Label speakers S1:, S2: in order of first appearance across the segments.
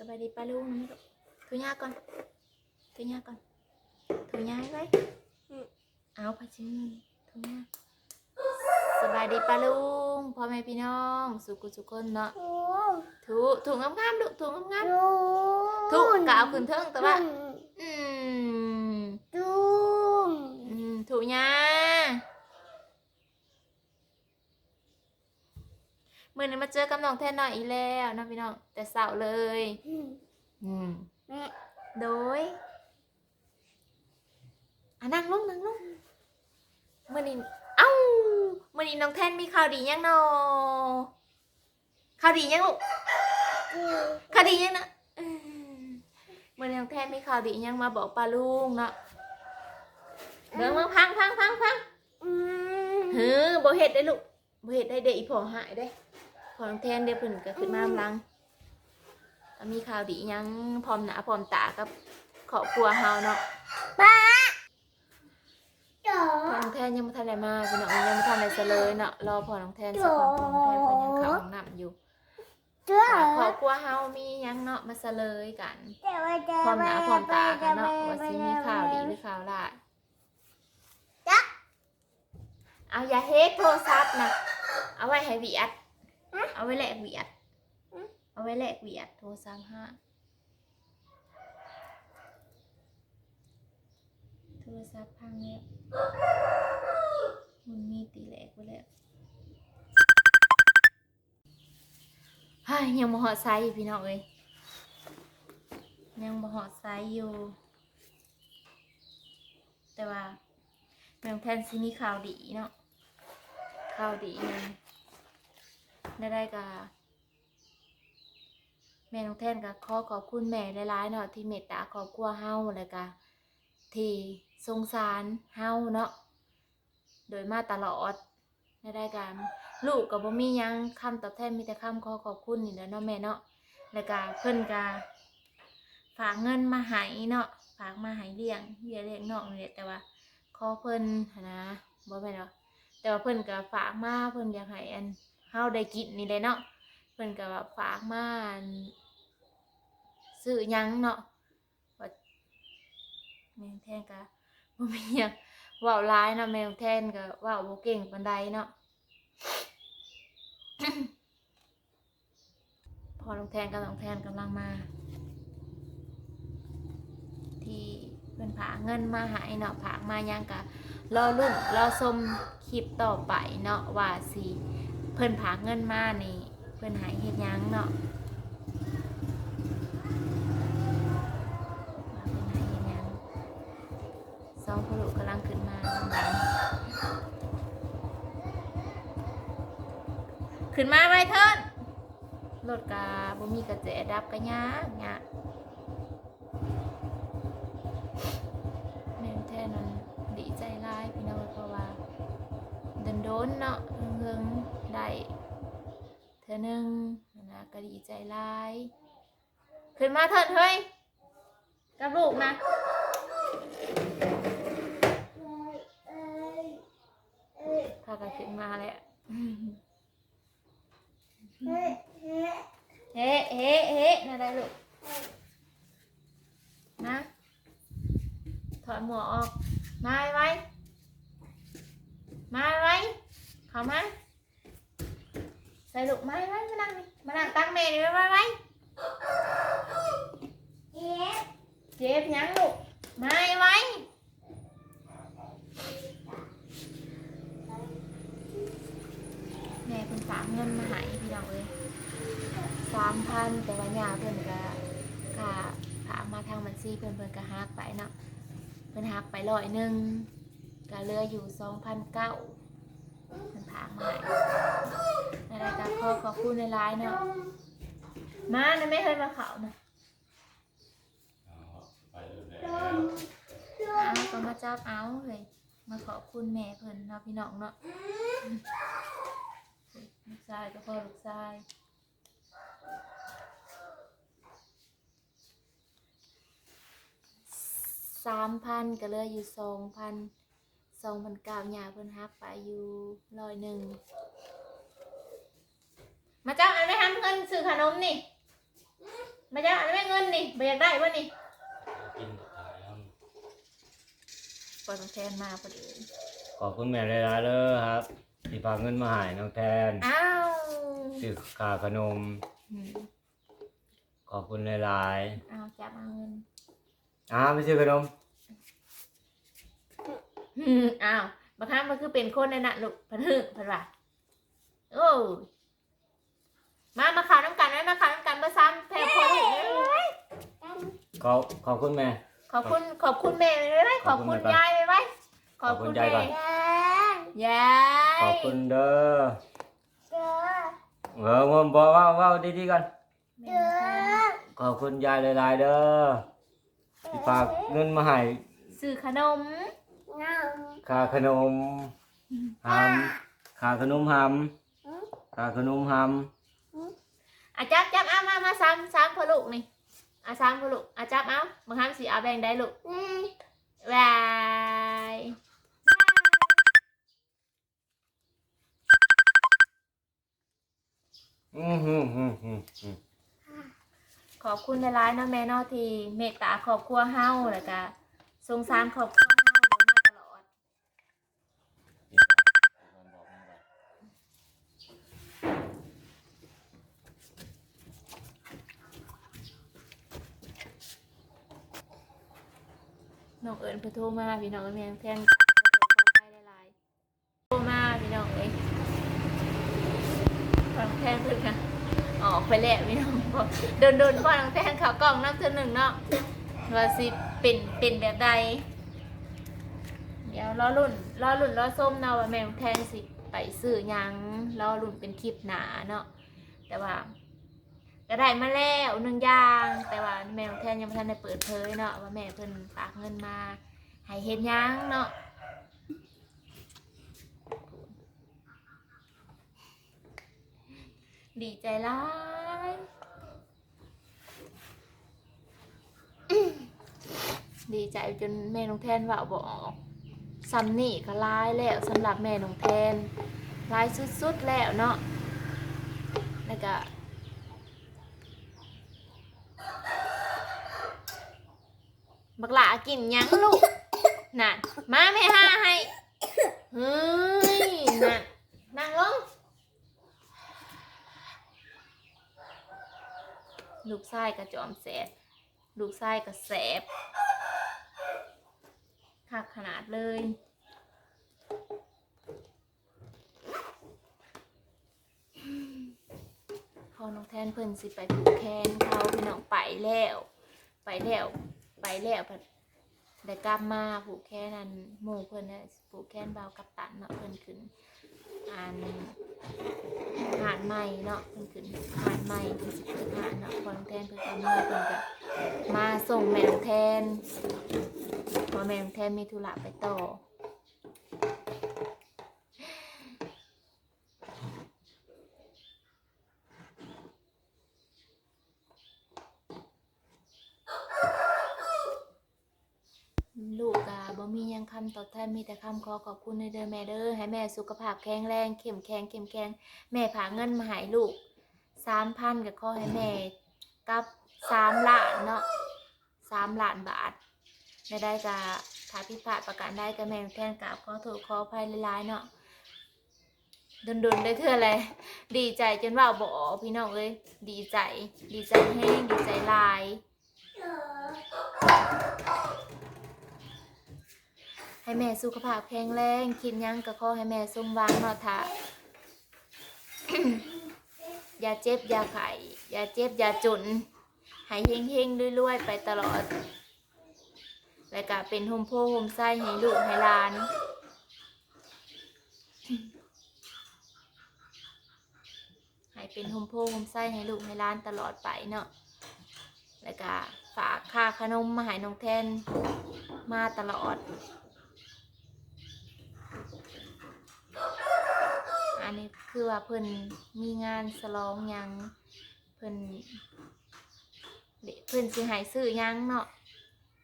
S1: สบายดีป้าลุงนะลูกถูยาก่อนถูยาก่อนถูยาไว้เอาพาชื่อถูยาสบายดีป้าลุงพ่อแม่พี่น้องสุกุสุคนเนาะถูถูงามๆลูกถูงามๆถูกะเอาขึ้นเทิงแต่ว่าอืม
S2: จุง
S1: อืมถูยา มื่อนี้มาเจอกับน้องแทนหน่อยอีกแล้วนะพี่น้องแต่เสาร์เลย อืม
S2: แม่
S1: โดยอะนั่งลงนั่งลงมื่อนี้เอ้ามื่อนี้น้องแทนมีข่าวดียังเนอข่าวดียังลูกข่าวดียังนะเออมื่อนี้น้องแทนมีข่าวดียังมาบอกปลาลุงเนาะเดี๋ยวมาพังพังพังพัง
S2: อืม
S1: เฮ้อบ่เฮ็ดได้ลูกบ่เฮ็ดได้เด็กอีพอหายได้ พอน้องแทนเดี๋ยวเพิ่นก็ขึ้นมาลำลังก็มีข่าวดียังพร้อมหน้าพร้อมตากับครอบครัวเฮาเนาะ
S2: ป้าจ๋อ
S1: พอน้องแทนยังไม่ทันได้มาพี่น้องยังไม่ทันได้เฉลยเนาะรอพอน้องแทนสักก่อนพอน้องแทนเพิ่นยังเข้าห้องน้ำอยู่
S2: จ๋อ
S1: ครอบครัวเฮามีหยังเนาะมาเฉลยกัน
S2: แต่ว่าจะ
S1: พร้อมหน้าพร้อมตากันเนาะว่าสิมีข่าวดีหรือข่าวร้าย
S2: จ๊ะ
S1: เอาอย่าเฮ็ดโทรศัพท์นะเอาไว้ให้เวียด เอาไว้แลกเวียด เอาไว้แลกเวียดโทรศัพท์ห้าโทรศัพท์พังแล้วมันมีตีแหลกไว้แล้วเฮ้ยยังบ่หอดไซส์อยู่พี่น้องเอ้ยยังบ่หอดไซส์อยู่ แต่ว่าแมงแทนซิมีข่าวดีเนาะข่าวดีหยัง ได้ได้กะแม่น้องแท่นก็ขอขอบคุณแม่หลายๆเนาะที่เมตตาครอบครัวเฮาแล้วก็ที่สงสารเฮาเนาะโดยมาตลอดได้ได้กันลูกก็บ่มียังคำตอบแทนมีแต่คำขอขอบคุณนี่แหล้วเนาะแม่เนาะแล้วก็เพิ่นก็ฝากเงินมาให้เนาะฝากมาให้เลี้ยงเลี้ยเลี้ยงน้องนี่แหละแต่ว่าขอเพิ่นนะบ่แม่นเนาะแต่ว่าเพิ่นก็ฝากมาเพิ่นอยากให้อัน เฮาได้กินนี่แหละเนาะเพิ่นก็ว่าฝากมานซื้อหยังเนาะว่าแม่งแทนก็บ่มีหยังเว้าหลายเนาะแม่งแทนก็เว้าบ่เก่งปานใดเนาะพอน้องแทนกับน้องแทนกำลังมา ที่เพิ่นผาเงินมาใหายเนาะผากมายังกะรอลุ่นรอชมคลิปต่อไปเนาะว่าสิ เพิ่นผากเงินมานี่ เพิ่นหายเฮ็ดยังเนาะเพิ่นหายเฮ็ดยังสองผู้ลูกกำลังขึ้นมาขึ้นมาไว้เถิดรถกะบ่มีกระแจดับกระยากยากแม่นแท้นั้นดีใจร้ายพี่น้องเพราะว่า เดินโดนเนาะเฮิง ได้เธอหนึ่งนะก็ดีใจร้ายขึ้นมาเถิดเฮ้ยกับลูกนะพากันขึ้นมาแล้ว
S2: เฮ้เฮ้
S1: เฮ้เฮ้นาได้ลูกนะถอดหมวกออกมาไว้มาไว้เข้ามา ส่ลูกมาไว้มานั่งนี่มานั่งตั้งแม่นี่ไว้ไว้ไว้
S2: เอ๊ะ
S1: เจ็บหยังลูกมาไว้แม่เพิ่นฝากเงินมาให้พี่น้องเลยสามพันแต่ว่าหยาเพิ่นก็ค่ะฝากมาทางบัญชีเพิ่นเพิ่นก็ฮักไปเนาะเพิ่นหักไปร้อยหนึ่งก็เหลืออยู่สองพันเก้า เพิ่นถามมาให้ในรายการขอขอบคุณในไลน์เนาะมานะไม่เคยมาเขานะเอาก็มาจับเอาเลยมาขอบคุณแม่เพิ่นเนาะพี่น้องเนาะลูกชายก็พ่อลูกชายสามพันก็เลืออยู่สองพัน สองพันเก้าหยาเพิ่นหักไปอยู่ร้อยหนึ่งมาจับเอาได้ทำเงินซื้อขนมนี่ มาจ้าอันนี้เงินนี่ไปอยากได้วะนี่
S3: กินขายครับ
S1: ปล่อยมันแทนมาพอดี
S3: ขอบคุณแม่หลายๆเลยครับที่ฝากเงินมาใหายน้องแทน
S1: อ้าว
S3: ซื้อค่าขนม
S1: อืม
S3: ขอบคุณหลาย
S1: อ้าวจับเอาเงิน
S3: ๆอ้าไม่ซื้อขนม
S1: อืมอ้าวบางครั้งมันคือเป็นคนนั่นน่ะลูกพันหึพันว่าโอ้ยมามาข่าวน้ำกันนะมาข่าวน้ำกันมาซ้ำแพรพอลูกเอ้ย
S3: ขอบขอบคุณแม่
S1: ขอบคุณขอบคุณแม่เลยไหมข
S3: ข
S1: อ
S3: อ
S1: บบ
S3: คุ
S1: คุณ
S3: ณแม่ก่อน
S1: ยายเลยไหมขอบ
S3: ขอบคุ
S1: คุณ
S3: ณยายก่อน
S1: แม่
S2: ยาย
S1: ยาย
S3: ขอบคุณเด้อ
S2: เด้อ
S3: เออผมบอกว่าว่าดีๆกัน
S1: แม่
S2: เด้อ
S3: ขอบคุณยายหลายๆเด้อที่ฝากเงินมาให้
S1: ซื้อขนม
S2: เงา
S3: ค่าขนมหำค่าขนมหำค่าขนมห
S1: อะจับจับเอามามาซ้ำซ้ำพอลูกนี่อะซ้ำพอลูกอะจับเอาบางครั้งสิเอาแบ่งได้ลูก
S2: แม่
S1: บายำ
S3: อืมฮึมฮึมฮึมฮึม
S1: ขอบคุณหลายๆเนาะแม่เนาะที่เมตตาครอบครัวเฮาแล้วก็สงสารครอบครัวเฮามาตลอด น้องเอิญเพิ่นโทรมาพี่น้องแม่งแทนขอไปหลายๆโทรมาพี่น้องเอ้ยฟังแทนเพิ่นค่ะออกไปแล้วพี่น้องโดนโดนๆพ่อน้องแทนเขากล่องน้ำเทือหนึ่งเนาะว่าสิเป็นเป็นแบบใดเดี๋ยวรอรุ่นรอรุ่นรอส้มเนาะว่าแม่แทนสิไปซื้อยังรอรุ่นเป็นคลิปหนาเนาะแต่ว่า ก็ได้มาแล้วหนึ่งอย่างแต่ว่าแม่ของแทนยังไม่ทันได้เปิดเผยเนาะว่าแม่เพิ่นฝากเงินมาให้เฮ็ดหยังเนาะดีใจร้ายดีใจจนแม่น้องแทนว่าบอกซัมนี่ก็ร้ายแล้วสำหรับแม่น้องแทนร้ายสุดๆแล้วเนาะแล้วก็ บัากินยังลูกนั่นมาไม่ห้าให้เฮ้ยนั่นนั่งลงลูกไส้กระจอมแสบลูกไส้กระแสบคักขนาดเลยพอน้องแทนเพิ่นสิไปผูกแขนเขาพี่น้องไปแล้ว ไปแล้ว ไปแล้วพัด ได้กลับมาผูกแค่นั้นหมู่เพิ่นน่ะผูกแค่นเบากับตันเนาะเพิ่นขึ้นอ่านหานใหม่เนาะเพิ่นขึ้นหานใหม่เพิ่นสิเปิดหานเนาะคนแทนเพิ่นก็มาเพิ่นก็มาส่งแม่นองแทนเพอแม่นองแทนมีธุระไปต่อ ลูกกะบ่มีหยัง คำตอบแทนมีแต่คำขอขอบคุณในเด้อแม่เด้อให้แม่สุขภาพแข็งแรงเข้มแข็งเข้มแข็งแม่ผาเงินมาให้ลูกสามพันก็ขอให้แม่กับสามล้านเนาะสามล้านบาทได้ได้กะถ้าพิพาทประการได้ก็แม่แทนกราบขอโทษขออภัยหลายๆเนาะดนๆได้เท่าไร ดีใจจนว่าบอกพี่น้องเอ้ยดีใจ ดีใจแห้งดีใจลาย ให้แม่สุขภาพแข็งแรงคิดยังก็ขอให้แม่สมหวังเนาะถ้าอย่าเจ็บอย่าไข้อย่าเจ็บอย่าจุนให้เฮงเฮงรวยๆไปตลอด และก็เป็นโฮมโพโฮมไส้ให้ลูกให้หลานให้เป็นโฮมโพโฮมไส้ให้ลูกให้หลานตลอดไปเนาะแล้วก็ฝากค่าขนมมาให้น้องแทนมาตลอด อันนี้คือว่าเพิ่นมีงานสลองหยังเพิ่นเดเพิ่นสิให้ซื้อหยังเนาะ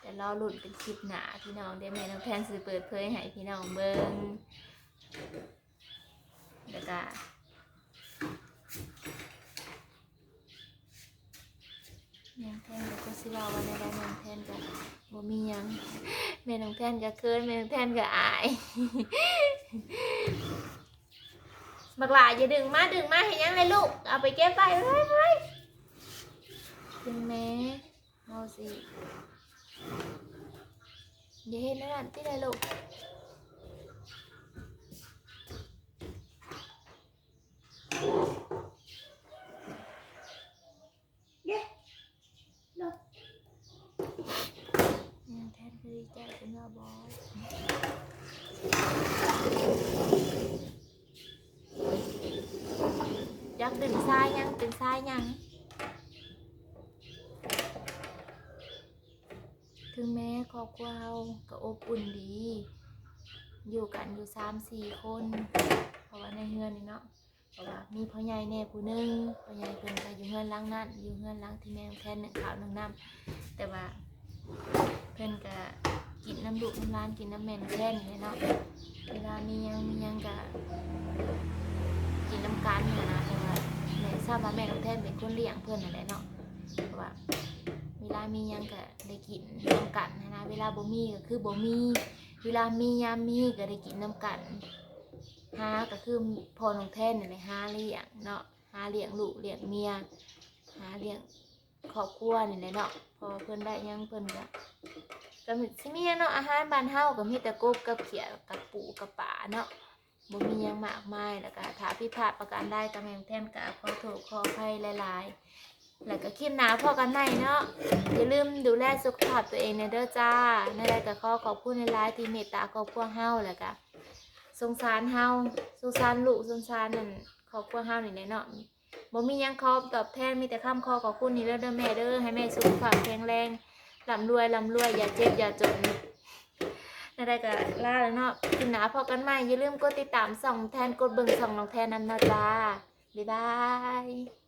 S1: แต่รอหลุ้นเป็นคลิปหนาพี่น้องเดี๋ยวแม่น้องแพนสิเปิดเผยให้พี่น้องเบิ่งแล้วก็แม่น้องแทนก็ก็สิเว้าว่าในใดแม่น้องแทนก็บ่มียังแม่น้องแทนก็เคินแม่น้องแทนก็อาย บักหลาอย่าดึงมาดึงมาให้ยังเลยลูก เอาไปเก็บไปไว้ไว้ดึงแม่เอาสิอย่าเห็นนั่นที่ไหนลูก ยังแทนคือดีใจเป็นว่าบอส อยักดึงซ้ายยังเป็นซ้ายยัง ถึงแม้ครอบครัวเราก็อบอุ่นดี อยู่กันอยู่สามสี่คน เพราะว่าในเฮือนนี่เนาะเพราะว่ามีพ่อใหญ่แน่ผู้หนึงพ่อใหญ่เพิ่นก็อยู่เฮือนหลังนั้นอยู่เฮือนหลังที่แม่แทนหนึ่งข้าวหนึ่งน้ำแต่ว่าเพื่อนก็กินน้ำดุน้ำร้านกินน้ำแม่นแค่นี้เนาะเวลามียังมียังก็กินน้ำกันเนี่ยนะแต่ว่า แม่ทราบว่าแม่น้องแทนเป็นคนเลี้ยงเพื่อนนั่นแหละเนาะเพราะว่าเวลามียังก็ได้กินน้ำกันนะนะเวลาบ่มีก็คือบ่มีเวลามียามมีก็ได้กินน้ำกันหาก็คือพอน้องแทนนี่นแหาเลี้ยงเนาะหาเลี้ยงลูกเลี้ยงเมียหาเลี้ยงครอบครัวนี่แหละเนาะพอเพิ่นได้ยังเพิ่นก็ก็มีสิมีเนาะอาหารบ้านเฮาก็มีแต่กบกับเขียดกับปูกับป่าเนาะ บ่มียังมากมายแล้วก็ถ้าผิดพลาดประการใดก็แม่นแทนก็ขอโทษขออภัยหลายๆ แล้วก็คลิปหน้าพอกันใหม่เนาะอย่าลืมดูแลสุขภาพตัวเองเนเด้อจ้าในใดก็ขอขอบคุณหลายๆที่เมตตาครอบครัวเฮาแล้วก็สงสารเฮาสงสารลูกสงสารนั่นครอบครัวเฮานี่แหละเนาะบ่มียังขอตอบแทนมีแต่คำขอขอบคุณนี่เด้อเด้อแม่เด้อให้แม่สุขภาพแข็งแรงลำรวยลำรวยอย่าเจ็บอย่าจน นั่นได้ก็ลาแล้วเนาะกินหนาพอกันใหม่อย่าลืมกดติดตามส่องแทนกดเบิ่งส่องน้องแทนนำนะจ้าบ๊ายบาย